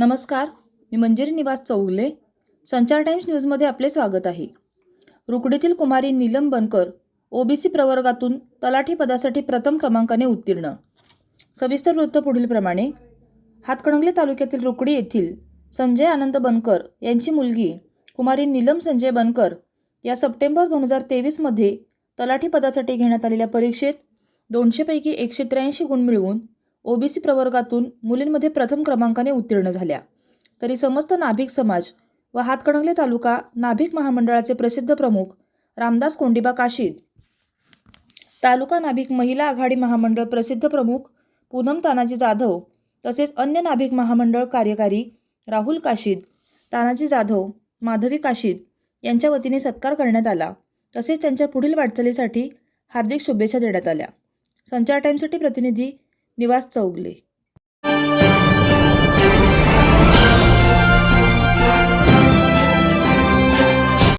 नमस्कार मी मंजिरी निवास चौगले. संचार टाइम्स न्यूजमध्ये आपले स्वागत आहे. रुकडीतील कुमारी नीलम बनकर ओबीसी प्रवर्गातून तलाठी पदासाठी प्रथम क्रमांकाने उत्तीर्ण. सविस्तर वृत्त पुढीलप्रमाणे हातकणंगले तालुक्यातील रुकडी येथील संजय आनंद बनकर यांची मुलगी कुमारी नीलम संजय बनकर या सप्टेंबर दोन हजार तेवीसमध्ये तलाठी पदासाठी घेण्यात आलेल्या परीक्षेत दोनशेपैकी एकशे त्र्याऐंशी गुण मिळवून ओबीसी प्रवर्गातून मुलींमध्ये प्रथम क्रमांकाने उत्तीर्ण झाल्या. तरी समस्त नाभिक समाज व हातकणंगले तालुका नाभिक महामंडळाचे प्रसिद्ध प्रमुख रामदास कोंडिबा काशीद तालुका नाभिक महिला आघाडी महामंडळ प्रसिद्ध प्रमुख पूनम तानाजी जाधव तसेच अन्य नाभिक महामंडळ कार्यकारी राहुल काशीद तानाजी जाधव माधवी काशीद यांच्या वतीने सत्कार करण्यात आला. तसेच त्यांच्या पुढील वाटचालीसाठी हार्दिक शुभेच्छा देण्यात आल्या. संचार टाईमसाठी प्रतिनिधी निवास चौगले.